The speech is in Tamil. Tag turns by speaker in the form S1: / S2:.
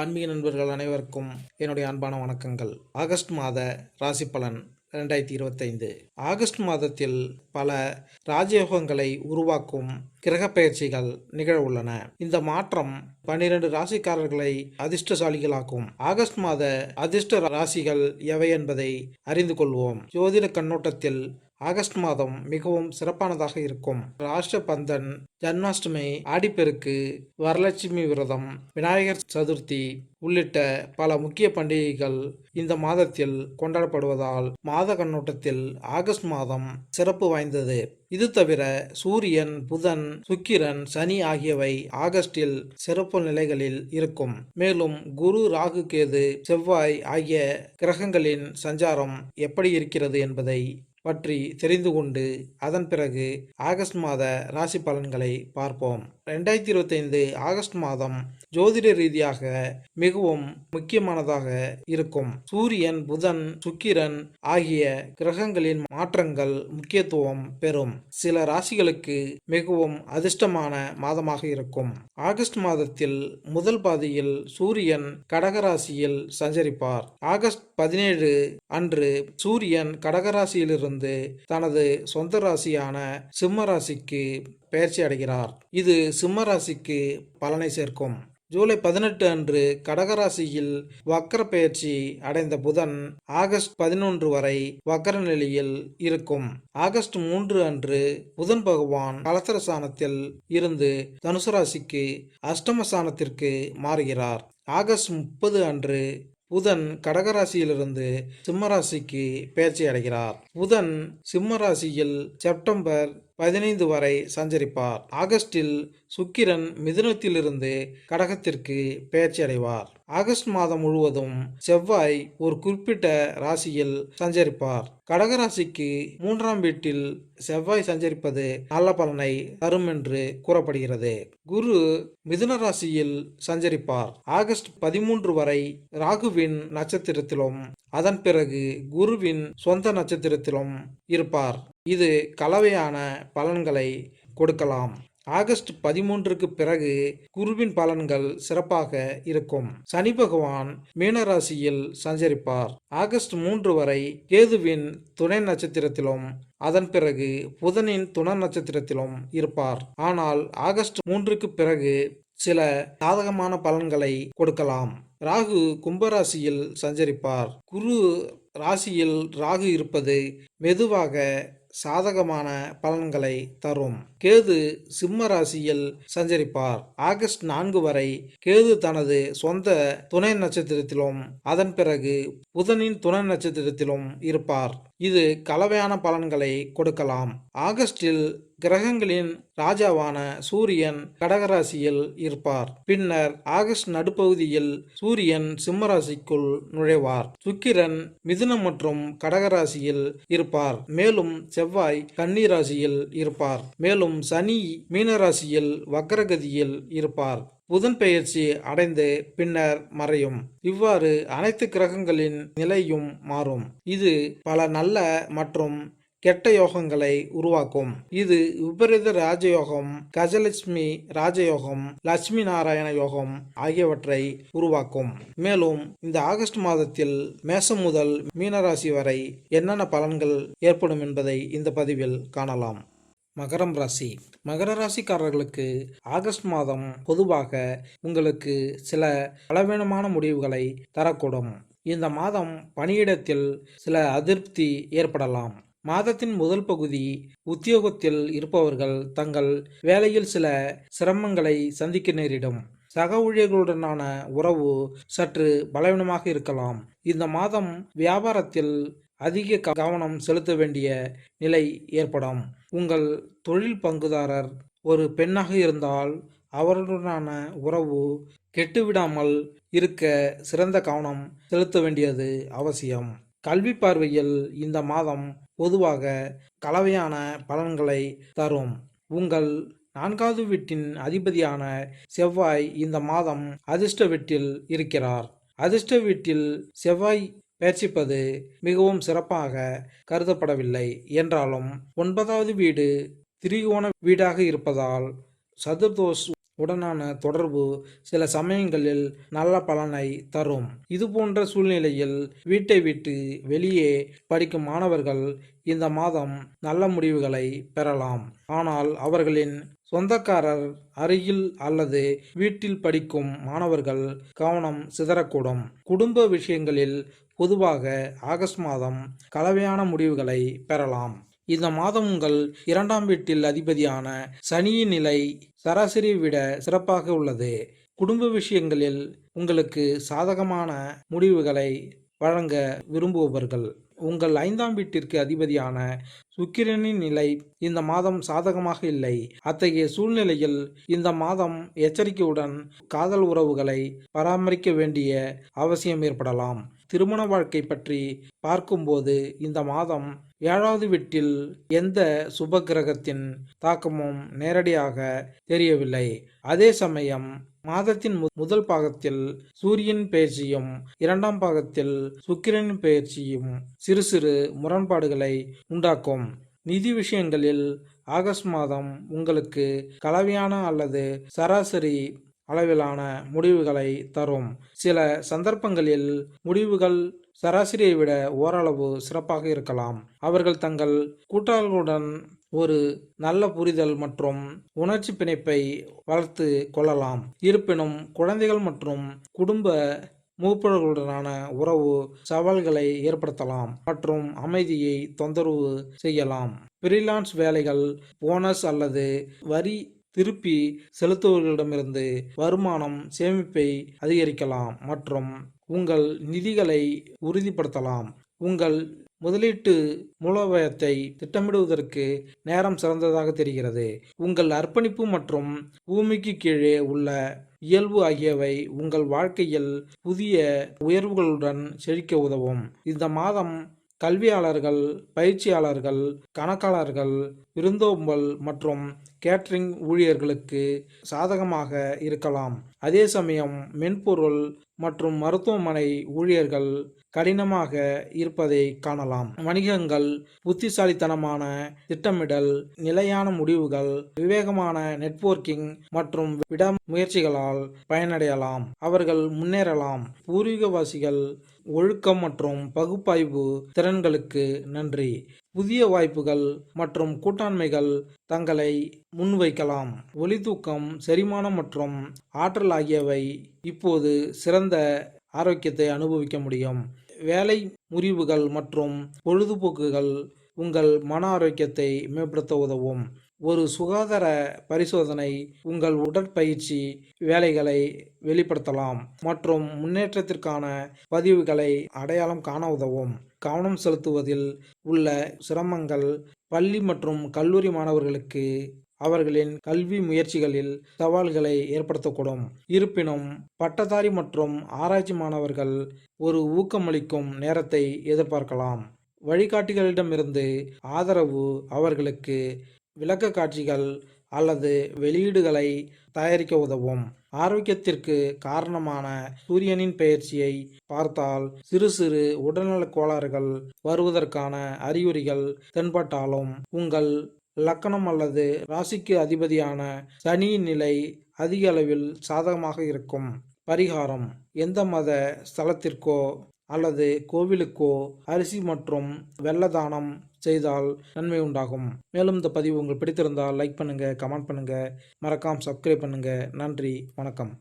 S1: ஆன்மீக நண்பர்கள் அனைவருக்கும் என்னுடைய அன்பான வணக்கங்கள். ஆகஸ்ட் மாத ராசி பலன் ரெண்டாயிரத்தி இருபத்தைந்து. ஆகஸ்ட் மாதத்தில் பல ராஜயோகங்களை உருவாக்கும் கிரக பயிற்சிகள் நிகழ உள்ளன. இந்த மாற்றம் பன்னிரண்டு ராசிக்காரர்களை அதிர்ஷ்டசாலிகளாக்கும். ஆகஸ்ட் மாத அதிர்ஷ்ட ராசிகள் எவை என்பதை அறிந்து கொள்வோம். ஜோதிட கண்ணோட்டத்தில் ஆகஸ்ட் மாதம் மிகவும் சிறப்பானதாக இருக்கும். ராஷ்டிரபந்தன் ஜன்மாஷ்டமி ஆடிப்பெருக்கு வரலட்சுமி விரதம் விநாயகர் சதுர்த்தி உள்ளிட்ட பல முக்கிய பண்டிகைகள் இந்த மாதத்தில் கொண்டாடப்படுவதால் மாத கண்ணோட்டத்தில் ஆகஸ்ட் மாதம் சிறப்பு வாய்ந்தது. இது தவிர சூரியன் புதன் சுக்கிரன் சனி ஆகியவை ஆகஸ்டில் சிறப்பு நிலைகளில் இருக்கும். மேலும் குரு ராகு கேது செவ்வாய் ஆகிய கிரகங்களின் சஞ்சாரம் எப்படி இருக்கிறது என்பதை பற்றி தெரிந்து கொண்டு அதன் பிறகு ஆகஸ்ட் மாத ராசி பலன்களை பார்ப்போம். ரெண்டாயிரத்தி இருபத்தைந்து ஆகஸ்ட் மாதம் ஜோதிட ரீதியாக மிகவும் முக்கியமானதாக இருக்கும். சூரியன் புதன் சுக்கிரன் ஆகிய கிரகங்களின் மாற்றங்கள் முக்கியத்துவம் பெறும். சில ராசிகளுக்கு மிகவும் அதிர்ஷ்டமான மாதமாக இருக்கும். ஆகஸ்ட் மாதத்தில் முதல் பாதியில் சூரியன் கடகராசியில் சஞ்சரிப்பார். ஆகஸ்ட் பதினேழு அன்று சூரியன் கடகராசியிலிருந்து தனது சொந்த ராசியான சிம்ம ராசிக்கு பெயர்ச்சி அடைகிறார். இது சிம்ம ராசிக்கு பலனை சேர்க்கும். ஜூலை பதினெட்டு அன்று கடகராசியில் வக்கர பயிற்சி அடைந்த புதன் ஆகஸ்ட் பதினொன்று வரை வக்கர நிலையில் இருக்கும். ஆகஸ்ட் மூன்று அன்று புதன் பகவான் கலசரசானத்தில் இருந்து தனுசு ராசிக்கு அஷ்டமசானத்திற்கு மாறுகிறார். ஆகஸ்ட் முப்பது அன்று புதன் கடகராசியிலிருந்து சிம்மராசிக்கு பெயர்ச்சி அடைகிறார். புதன் சிம்மராசியில் செப்டம்பர் பதினைந்து வரை சஞ்சரிப்பார். ஆகஸ்டில் சுக்கிரன் மிதுனத்திலிருந்து கடகத்திற்கு பெயர்ச்சி அடைவார் ஆகஸ்ட் மாதம் முழுவதும் செவ்வாய் ஒரு குறிப்பிட்ட ராசியில் சஞ்சரிப்பார். கடகராசிக்கு மூன்றாம் வீட்டில் செவ்வாய் சஞ்சரிப்பது நல்ல பலனை தரும் என்று கூறப்படுகிறது. குரு மிதுன ராசியில் சஞ்சரிப்பார். ஆகஸ்ட் பதிமூன்று வரை ராகுவின் நட்சத்திரத்திலும் அதன் பிறகு குருவின் சொந்த நட்சத்திரத்திலும் இருப்பார். இது கலவையான பலன்களை கொடுக்கலாம். ஆகஸ்ட் பதிமூன்றுக்கு பிறகு குருவின் பலன்கள் சிறப்பாக இருக்கும். சனி பகவான் மீனராசியில் சஞ்சரிப்பார். ஆகஸ்ட் மூன்று வரை கேதுவின் துணை நட்சத்திரத்திலும் அதன் பிறகு புதனின் துணை நட்சத்திரத்திலும் இருப்பார். ஆனால் ஆகஸ்ட் மூன்றுக்கு பிறகு சில சாதகமான பலன்களை கொடுக்கலாம். ராகு கும்பராசியில் சஞ்சரிப்பார். குரு ராசியில் ராகு இருப்பது மெதுவாக சாதகமான பலன்களை தரும். கேது சிம்ம ராசியில் சஞ்சரிப்பார். ஆகஸ்ட் நான்கு வரை கேது தனது சொந்த துணை நட்சத்திரத்திலும் அதன் பிறகு புதனின் துணை நட்சத்திரத்திலும் இருப்பார். இது கலவையான பலன்களை கொடுக்கலாம். ஆகஸ்டில் கிரகங்களின் ராஜாவான சூரியன் கடகராசியில் இருப்பார். பின்னர் ஆகஸ்ட் நடுப்பகுதியில் சூரியன் சிம்மராசிக்குள் நுழைவார். சுக்கிரன் மிதுனம் மற்றும் கடகராசியில் இருப்பார். மேலும் செவ்வாய் கன்னிராசியில் இருப்பார். மேலும் சனி மீனராசியில் வக்ரகதியில் இருப்பார். புதன் பெயர்ச்சி அடைந்து பின்னர் மறையும். இவ்வாறு அனைத்து கிரகங்களின் நிலையும் மாறும். இது பல நல்ல மற்றும் கெட்ட யோகங்களை உருவாக்கும். இது விபரீத ராஜயோகம் கஜலட்சுமி ராஜயோகம் லட்சுமி நாராயண யோகம் ஆகியவற்றை உருவாக்கும். மேலும் இந்த ஆகஸ்ட் மாதத்தில் மேசம் முதல் மீனராசி வரை என்னென்ன பலன்கள் ஏற்படும் என்பதை இந்த பதிவில் காணலாம். மகரம் ராசி. மகர ராசிக்காரர்களுக்கு ஆகஸ்ட் மாதம் பொதுவாக உங்களுக்கு சில பலவீனமான முடிவுகளை தரக்கூடும். இந்த மாதம் பணியிடத்தில் சில அதிருப்தி ஏற்படலாம். மாதத்தின் முதல் பகுதி உத்தியோகத்தில் இருப்பவர்கள் தங்கள் வேலையில் சில சிரமங்களை சந்திக்க நேரிடும். சக ஊழியர்களுடனான உறவு சற்று பலவீனமாக இருக்கலாம். இந்த மாதம் வியாபாரத்தில் அதிக கவனம் செலுத்த வேண்டிய நிலை ஏற்படும். உங்கள் தொழில் பங்குதாரர் ஒரு பெண்ணாக இருந்தால் அவருடனான உறவு கெட்டுவிடாமல் இருக்க சிறந்த கவனம் செலுத்த வேண்டியது அவசியம். கல்வி பார்வையில் இந்த மாதம் பொதுவாக கலவையான பலன்களை தரும். உங்கள் நான்காவது வீட்டின் அதிபதியான செவ்வாய் இந்த மாதம் அதிர்ஷ்ட வீட்டில் இருக்கிறார். அதிர்ஷ்ட வீட்டில் செவ்வாய் பயிற்சிப்பது மிகவும் சிறப்பாக கருதப்படவில்லை. என்றாலும் ஒன்பதாவது வீடு திரிகோண வீடாக இருப்பதால் சதுர்தோஷ் உடனான தொடர்பு சில சமயங்களில் நல்ல பலனை தரும். இதுபோன்ற சூழ்நிலையில் வீட்டை விட்டு வெளியே படிக்கும் மாணவர்கள் இந்த மாதம் நல்ல முடிவுகளை பெறலாம். ஆனால் அவர்களின் சொந்தக்காரர் அருகில் அல்லது வீட்டில் படிக்கும் மாணவர்கள் கவனம் சிதறக்கூடும். குடும்ப விஷயங்களில் பொதுவாக ஆகஸ்ட் மாதம் கலவையான முடிவுகளை பெறலாம். இந்த மாதம் உங்கள் இரண்டாம் வீட்டில் அதிபதியான சனியின் நிலை சராசரியை விட சிறப்பாக உள்ளது. குடும்ப விஷயங்களில் உங்களுக்கு சாதகமான முடிவுகளை வழங்க விரும்புபவர்கள். உங்கள் ஐந்தாம் வீட்டிற்கு அதிபதியான சுக்கிரனின் நிலை இந்த மாதம் சாதகமாக இல்லை. அத்தகைய சூழ்நிலையில் இந்த மாதம் எச்சரிக்கையுடன் காதல் உறவுகளை பராமரிக்க வேண்டிய அவசியம் ஏற்படலாம். திருமண வாழ்க்கை பற்றி பார்க்கும்போது இந்த மாதம் ஏழாவது வீட்டில் எந்த சுப கிரகத்தின் தாக்கமும் நேரடியாக தெரியவில்லை. அதே சமயம் மாதத்தின் மு- முதல் பாகத்தில் சூரியன் பயிற்சியும் இரண்டாம் பாகத்தில் சுக்கிரனின் பயிற்சியும் சிறு சிறு முரண்பாடுகளை உண்டாக்கும். நிதி விஷயங்களில் ஆகஸ்ட் மாதம் உங்களுக்கு கலவையான அல்லது சராசரி அளவிலான முடிவுகளை தரும். சில சந்தர்ப்பங்களில் முடிவுகள் சராசரியை விட ஓரளவு சிறப்பாக இருக்கலாம். அவர்கள் தங்கள் கூட்டாளர்களுடன் ஒரு நல்ல புரிதல் மற்றும் உணர்ச்சி பிணைப்பை வளர்த்து கொள்ளலாம். இருப்பினும் குழந்தைகள் மற்றும் குடும்ப மூப்பர்களுடனான உறவு சவால்களை ஏற்படுத்தலாம் மற்றும் அமைதியை தொந்தரவு செய்யலாம். ஃப்ரீலான்ஸ் வேலைகள் போனஸ் அல்லது வரி திருப்பி செலுத்துவர்களிடமிருந்து வருமானம் சேமிப்பை அதிகரிக்கலாம் மற்றும் உங்கள் நிதிகளை உறுதிப்படுத்தலாம். உங்கள் முதலீட்டு மூலோபாயத்தை திட்டமிடுவதற்கு நேரம் சிறந்ததாக தெரிகிறது. உங்கள் அர்ப்பணிப்பு மற்றும் பூமிக்கு கீழே உள்ள இயல்பு ஆகியவை உங்கள் வாழ்க்கையில் புதிய உயர்வுகளுடன் செழிக்க உதவும். இந்த மாதம் கல்வியாளர்கள் பயிற்சியாளர்கள் கணக்காளர்கள் விருந்தோம்பல் மற்றும் கேட்ரிங் ஊழியர்களுக்கு சாதகமாக இருக்கலாம். அதே சமயம் மென்பொருள் மற்றும் மருத்துவமனை ஊழியர்கள் கடினமாக இருப்பதை காணலாம். வணிகங்கள் புத்திசாலித்தனமான திட்டமிடல் நிலையான முடிவுகள் விவேகமான நெட்வொர்க்கிங் மற்றும் விட முயற்சிகளால் பயனடையலாம். அவர்கள் முன்னேறலாம். பூர்வீகவாசிகள் ஒழுக்கம் மற்றும் பகுப்பாய்வு திறன்களுக்கு நன்றி. புதிய வாய்ப்புகள் மற்றும் கூட்டாண்மைகள் தங்களை முன்வைக்கலாம். ஒளித்தூக்கம் செரிமானம் மற்றும் ஆற்றல் ஆகியவை இப்போது சிறந்த ஆரோக்கியத்தை அனுபவிக்க முடியும். வேலை முறிவுகள் மற்றும் பொழுதுபோக்குகள் உங்கள் மன ஆரோக்கியத்தை மேம்படுத்த உதவும். ஒரு சுகாதார பரிசோதனை உங்கள் உடற்பயிற்சி வேலைகளை வெளிப்படுத்தலாம் மற்றும் முன்னேற்றத்திற்கான பதிவுகளை அடையாளம் காண உதவும். கவனம் செலுத்துவதில் உள்ள சிரமங்கள் பள்ளி மற்றும் கல்லூரி மாணவர்களுக்கு அவர்களின் கல்வி முயற்சிகளில் சவால்களை ஏற்படுத்தக்கூடும். இருப்பினும் பட்டதாரி மற்றும் ஆராய்ச்சி மாணவர்கள் ஒரு ஊக்கமளிக்கும் நேரத்தை எதிர்பார்க்கலாம். வழிகாட்டிகளிடமிருந்து ஆதரவு அவர்களுக்கு விளக்க காட்சிகள் அல்லது வெளியீடுகளை தயாரிக்க உதவும். ஆரோக்கியத்திற்கு காரணமான சூரியனின் பெயர்ச்சியை பார்த்தால் சிறு சிறு உடல்நலக் கோளாறுகள் வருவதற்கான அறிகுறிகள் தென்பட்டாலும் உங்கள் லக்கணம் அல்லது ராசிக்கு அதிபதியான சனியின் நிலை அதிக அளவில் சாதகமாக இருக்கும். பரிகாரம் எந்த மத ஸ்தலத்திற்கோ அல்லது கோவிலுக்கோ அரிசி மற்றும் வெள்ளதானம் செய்தால் நன்மை உண்டாகும். மேலும் இந்த பதிவு உங்களுக்கு பிடித்திருந்தால் லைக் பண்ணுங்கள் கமெண்ட் பண்ணுங்கள் மறக்காமல் சப்ஸ்கிரைப் பண்ணுங்கள் நன்றி வணக்கம்.